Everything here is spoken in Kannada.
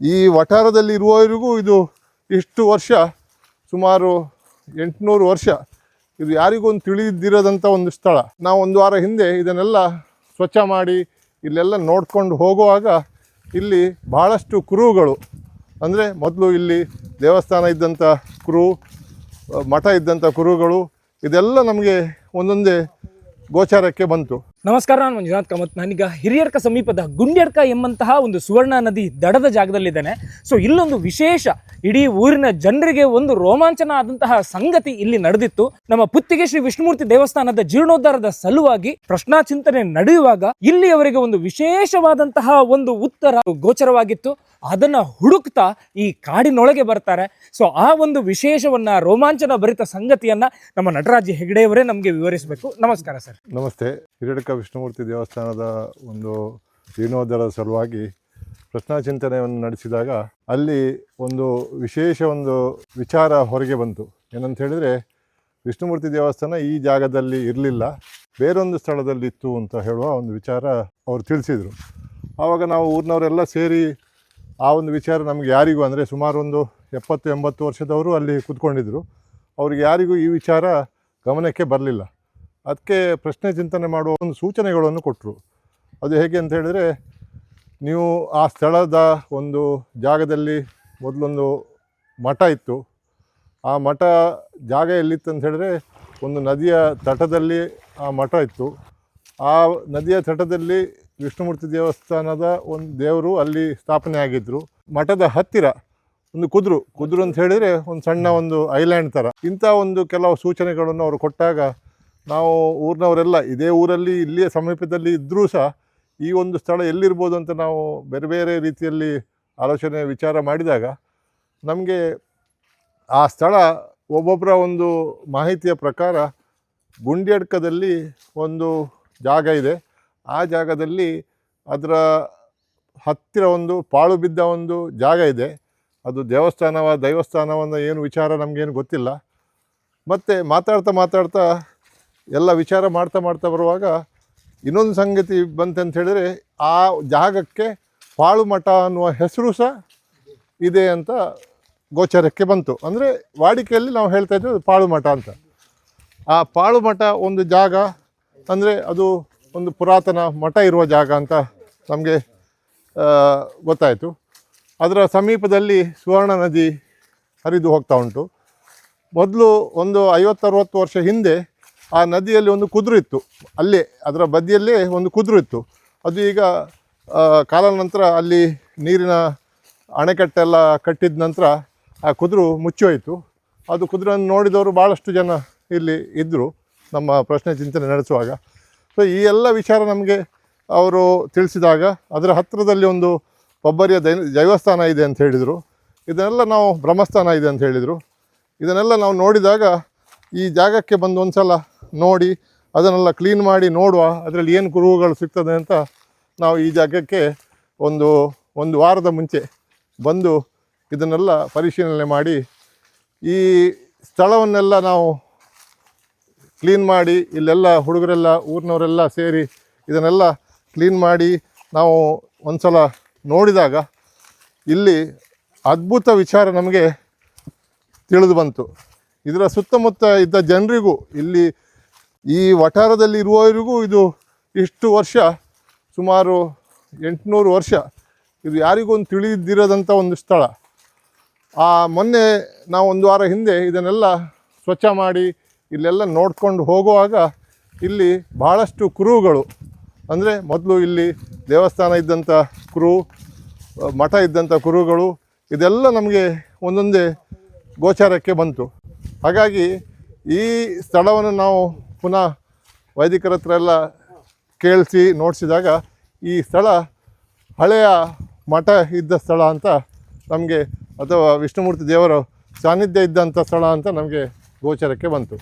ಈ ವಠಾರದಲ್ಲಿ ಇರುವವರಿಗೂ ಇದು ಇಷ್ಟು ವರ್ಷ ಸುಮಾರು ಎಂಟುನೂರು ವರ್ಷ. ಇದು ಯಾರಿಗೂ ಒಂದು ತಿಳಿದಿರೋದಂಥ ಒಂದು ಸ್ಥಳ. ನಾವು ಒಂದು ವಾರ ಹಿಂದೆ ಇದನ್ನೆಲ್ಲ ಸ್ವಚ್ಛ ಮಾಡಿ ಇಲ್ಲೆಲ್ಲ ನೋಡ್ಕೊಂಡು ಹೋಗುವಾಗ ಇಲ್ಲಿ ಭಾಳಷ್ಟು ಕುರುಗಳು ಅಂದರೆ ಮೊದಲು ಇಲ್ಲಿ ದೇವಸ್ಥಾನ ಇದ್ದಂಥ ಕುರು ಮಠ ಇದ್ದಂಥ ಕುರುಗಳು ಇದೆಲ್ಲ ನಮಗೆ ಒಂದೊಂದೇ ಗೋಚಾರಕ್ಕೆ ಬಂತು. ನಮಸ್ಕಾರ, ನಾನು ಮಂಜುನಾಥ್ ಕಾಮತ್. ನಾನೀಗ ಹಿರಿಯರ್ಕ ಸಮೀಪದ ಗುಂಡ್ಯಡ್ಕ ಎಂಬಂತಹ ಒಂದು ಸುವರ್ಣ ನದಿ ದಡದ ಜಾಗದಲ್ಲಿದ್ದೇನೆ. ಸೊ ಇಲ್ಲೊಂದು ವಿಶೇಷ, ಇಡೀ ಊರಿನ ಜನರಿಗೆ ಒಂದು ರೋಮಾಂಚನ ಆದಂತಹ ಸಂಗತಿ ಇಲ್ಲಿ ನಡೆದಿತ್ತು. ನಮ್ಮ ಪುತ್ತಿಗೆ ಶ್ರೀ ವಿಷ್ಣುಮೂರ್ತಿ ದೇವಸ್ಥಾನದ ಜೀರ್ಣೋದ್ಧಾರದ ಸಲುವಾಗಿ ಪ್ರಶ್ನಾ ಚಿಂತನೆ ನಡೆಯುವಾಗ ಇಲ್ಲಿ ಅವರಿಗೆ ಒಂದು ವಿಶೇಷವಾದಂತಹ ಒಂದು ಉತ್ತರ ಗೋಚರವಾಗಿತ್ತು. ಅದನ್ನ ಹುಡುಕ್ತಾ ಈ ಕಾಡಿನೊಳಗೆ ಬರ್ತಾರೆ. ಸೊ ಆ ಒಂದು ವಿಶೇಷವನ್ನ, ರೋಮಾಂಚನ ಭರಿತ ಸಂಗತಿಯನ್ನ ನಮ್ಮ ನಟರಾಜ್ ಹೆಗಡೆಯವರೇ ನಮಗೆ ವಿವರಿಸಬೇಕು. ನಮಸ್ಕಾರ ಸರ್. ನಮಸ್ತೆ. ಹಿರಡಕ ವಿಷ್ಣುಮೂರ್ತಿ ದೇವಸ್ಥಾನದ ಒಂದು ಜೀರ್ಣೋದ್ಧಾರದ ಸಲುವಾಗಿ ಪ್ರಶ್ನಾ ಚಿಂತನೆಯನ್ನು ನಡೆಸಿದಾಗ ಅಲ್ಲಿ ಒಂದು ವಿಶೇಷ ಒಂದು ವಿಚಾರ ಹೊರಗೆ ಬಂತು. ಏನಂತ ಹೇಳಿದರೆ, ವಿಷ್ಣುಮೂರ್ತಿ ದೇವಸ್ಥಾನ ಈ ಜಾಗದಲ್ಲಿ ಇರಲಿಲ್ಲ, ಬೇರೊಂದು ಸ್ಥಳದಲ್ಲಿತ್ತು ಅಂತ ಹೇಳುವ ಒಂದು ವಿಚಾರ ಅವರು ತಿಳಿಸಿದರು. ಆವಾಗ ನಾವು ಊರಿನವರೆಲ್ಲ ಸೇರಿ ಆ ಒಂದು ವಿಚಾರ ನಮಗೆ ಯಾರಿಗೂ ಅಂದರೆ ಸುಮಾರು ಒಂದು ಎಪ್ಪತ್ತು ಎಂಬತ್ತು ವರ್ಷದವರು ಅಲ್ಲಿ ಕೂತ್ಕೊಂಡಿದ್ದರು ಅವ್ರಿಗೆ ಯಾರಿಗೂ ಈ ವಿಚಾರ ಗಮನಕ್ಕೆ ಬರಲಿಲ್ಲ. ಅದಕ್ಕೆ ಪ್ರಶ್ನೆ ಚಿಂತನೆ ಮಾಡುವ ಒಂದು ಸೂಚನೆಗಳನ್ನು ಕೊಟ್ಟರು ಅದು ಹೇಗೆ ಅಂತ ಹೇಳಿದರೆ, ನೀವು ಆ ಸ್ಥಳದ ಒಂದು ಜಾಗದಲ್ಲಿ ಮೊದಲೊಂದು ಮಠ ಇತ್ತು. ಆ ಮಠ ಜಾಗ ಎಲ್ಲಿತ್ತು ಅಂತ ಹೇಳಿದ್ರೆ, ಒಂದು ನದಿಯ ತಟದಲ್ಲಿ ಆ ಮಠ ಇತ್ತು. ಆ ನದಿಯ ತಟದಲ್ಲಿ ವಿಷ್ಣುಮೂರ್ತಿ ದೇವಸ್ಥಾನದ ಒಂದು ದೇವರು ಅಲ್ಲಿ ಸ್ಥಾಪನೆ ಆಗಿದ್ದರು ಮಠದ ಹತ್ತಿರ ಒಂದು ಕುದುರು ಕುದುರು ಅಂತ ಹೇಳಿದರೆ ಒಂದು ಸಣ್ಣ ಒಂದು ಐಲ್ಯಾಂಡ್ ಥರ ಇಂಥ ಒಂದು ಕೆಲವು ಸೂಚನೆಗಳನ್ನು ಅವರು ಕೊಟ್ಟಾಗ ನಾವು ಊರಿನವರೆಲ್ಲ ಇದೇ ಊರಲ್ಲಿ ಇಲ್ಲಿಯ ಸಮೀಪದಲ್ಲಿ ಇದ್ದರೂ ಸಹ ಈ ಒಂದು ಸ್ಥಳ ಎಲ್ಲಿರ್ಬೋದು ಅಂತ ನಾವು ಬೇರೆ ಬೇರೆ ರೀತಿಯಲ್ಲಿ ಆಲೋಚನೆ ವಿಚಾರ ಮಾಡಿದಾಗ ನಮಗೆ ಆ ಸ್ಥಳ ಒಬ್ಬೊಬ್ಬರ ಒಂದು ಮಾಹಿತಿಯ ಪ್ರಕಾರ ಗುಂಡಿಯಡ್ಕದಲ್ಲಿ ಒಂದು ಜಾಗ ಇದೆ. ಆ ಜಾಗದಲ್ಲಿ ಅದರ ಹತ್ತಿರ ಒಂದು ಪಾಳು ಬಿದ್ದ ಒಂದು ಜಾಗ ಇದೆ. ಅದು ದೇವಸ್ಥಾನವ ದೈವಸ್ಥಾನವನ್ನು ಏನು ವಿಚಾರ ನಮಗೇನು ಗೊತ್ತಿಲ್ಲ. ಮತ್ತು ಮಾತಾಡ್ತಾ ಮಾತಾಡ್ತಾ ಎಲ್ಲ ವಿಚಾರ ಮಾಡ್ತಾ ಮಾಡ್ತಾ ಬರುವಾಗ ಇನ್ನೊಂದು ಸಂಗತಿ ಬಂತಂತ ಹೇಳಿದರೆ ಆ ಜಾಗಕ್ಕೆ ಪಾಳು ಮಠ ಅನ್ನುವ ಹೆಸರು ಸಹ ಇದೆ ಅಂತ ಗೋಚರಕ್ಕೆ ಬಂತು. ಅಂದರೆ ವಾಡಿಕೆಯಲ್ಲಿ ನಾವು ಹೇಳ್ತಾ ಇದ್ದೇವೆ ಪಾಳು ಮಠ ಅಂತ. ಆ ಪಾಳು ಮಠ ಒಂದು ಜಾಗ ಅಂದರೆ ಅದು ಒಂದು ಪುರಾತನ ಮಠ ಇರುವ ಜಾಗ ಅಂತ ನಮಗೆ ಗೊತ್ತಾಯಿತು. ಅದರ ಸಮೀಪದಲ್ಲಿ ಸುವರ್ಣ ನದಿ ಹರಿದು ಹೋಗ್ತಾ ಉಂಟು. ಮೊದಲು ಒಂದು ಐವತ್ತರವತ್ತು ವರ್ಷ ಹಿಂದೆ ಆ ನದಿಯಲ್ಲಿ ಒಂದು ಕುದುರು ಇತ್ತು. ಅಲ್ಲೇ, ಅದರ ಬದಿಯಲ್ಲೇ ಒಂದು ಕುದುರು ಇತ್ತು. ಅದು ಈಗ ಕಾಲ ನಂತರ ಅಲ್ಲಿ ನೀರಿನ ಅಣೆಕಟ್ಟೆಲ್ಲ ಕಟ್ಟಿದ ನಂತರ ಆ ಕುದುರು ಮುಚ್ಚೋಯಿತು ಅದು ಕುದುರೆಯನ್ನು ನೋಡಿದವರು ಭಾಳಷ್ಟು ಜನ ಇಲ್ಲಿ ಇದ್ದರು ನಮ್ಮ ಪ್ರಶ್ನೆ ಚಿಂತನೆ ನಡೆಸುವಾಗ. ಸೊ ಈ ಎಲ್ಲ ವಿಚಾರ ನಮಗೆ ಅವರು ತಿಳಿಸಿದಾಗ ಅದರ ಹತ್ತಿರದಲ್ಲಿ ಒಂದು ಒಬ್ಬರಿಯ ದೈ, ದೈವಸ್ಥಾನ ಇದೆ ಅಂತ ಹೇಳಿದರು. ಇದನ್ನೆಲ್ಲ ನಾವು ಬ್ರಹ್ಮಸ್ಥಾನ ಇದೆ ಅಂತ ಹೇಳಿದರು. ಇದನ್ನೆಲ್ಲ ನಾವು ನೋಡಿದಾಗ ಈ ಜಾಗಕ್ಕೆ ಬಂದು ಒಂದು ಸಲ ನೋಡಿ, ಅದನ್ನೆಲ್ಲ ಕ್ಲೀನ್ ಮಾಡಿ ನೋಡುವ ಅದರಲ್ಲಿ ಏನು ಕುರುಹುಗಳು ಸಿಗ್ತದೆ ಅಂತ ನಾವು ಈ ಜಾಗಕ್ಕೆ ಒಂದು ಒಂದು ವಾರದ ಮುಂಚೆ ಬಂದು ಇದನ್ನೆಲ್ಲ ಪರಿಶೀಲನೆ ಮಾಡಿ, ಈ ಸ್ಥಳವನ್ನೆಲ್ಲ ನಾವು ಕ್ಲೀನ್ ಮಾಡಿ, ಇಲ್ಲೆಲ್ಲ ಹುಡುಗರೆಲ್ಲ, ಊರಿನವರೆಲ್ಲ ಸೇರಿ ಇದನ್ನೆಲ್ಲ ಕ್ಲೀನ್ ಮಾಡಿ ನಾವು ಒಂದು ಸಲ ನೋಡಿದಾಗ ಇಲ್ಲಿ ಅದ್ಭುತ ವಿಚಾರ ನಮಗೆ ತಿಳಿದು ಬಂತು. ಇದರ ಸುತ್ತಮುತ್ತ ಇದ್ದ ಜನರಿಗೂ, ಇಲ್ಲಿ ಈ ವಠಾರದಲ್ಲಿ ಇರುವವರಿಗೂ ಇದು ಇಷ್ಟು ವರ್ಷ, ಸುಮಾರು ಎಂಟುನೂರು ವರ್ಷ, ಇದು ಯಾರಿಗೂ ಒಂದು ತಿಳಿದಿರೋದಂಥ ಒಂದು ಸ್ಥಳ. ಆ ಮೊನ್ನೆ ನಾವು ಒಂದು ವಾರ ಹಿಂದೆ ಇದನ್ನೆಲ್ಲ ಸ್ವಚ್ಛ ಮಾಡಿ ಇಲ್ಲೆಲ್ಲ ನೋಡ್ಕೊಂಡು ಹೋಗುವಾಗ ಇಲ್ಲಿ ಭಾಳಷ್ಟು ಕುರುಗಳು ಅಂದರೆ ಮೊದಲು ಇಲ್ಲಿ ದೇವಸ್ಥಾನ ಇದ್ದಂಥ ಕುರು ಮಠ ಇದ್ದಂಥ ಕುರುಗಳು ಇದೆಲ್ಲ ನಮಗೆ ಒಂದೊಂದೇ ಗೋಚಾರಕ್ಕೆ ಬಂತು. ಹಾಗಾಗಿ ಈ ಸ್ಥಳವನ್ನು ನಾವು ಪುನಃ ವೈದಿಕರ ಹತ್ರ ಎಲ್ಲ ಕೇಳಿಸಿ ನೋಡಿಸಿದಾಗ ಈ ಸ್ಥಳ ಹಳೆಯ ಮಠ ಇದ್ದ ಸ್ಥಳ ಅಂತ ನಮಗೆ ಅಥವಾ ವಿಷ್ಣುಮೂರ್ತಿ ದೇವರ ಸಾನ್ನಿಧ್ಯ ಇದ್ದಂಥ ಸ್ಥಳ ಅಂತ ನಮಗೆ ಗೋಚರಕ್ಕೆ ಬಂತು.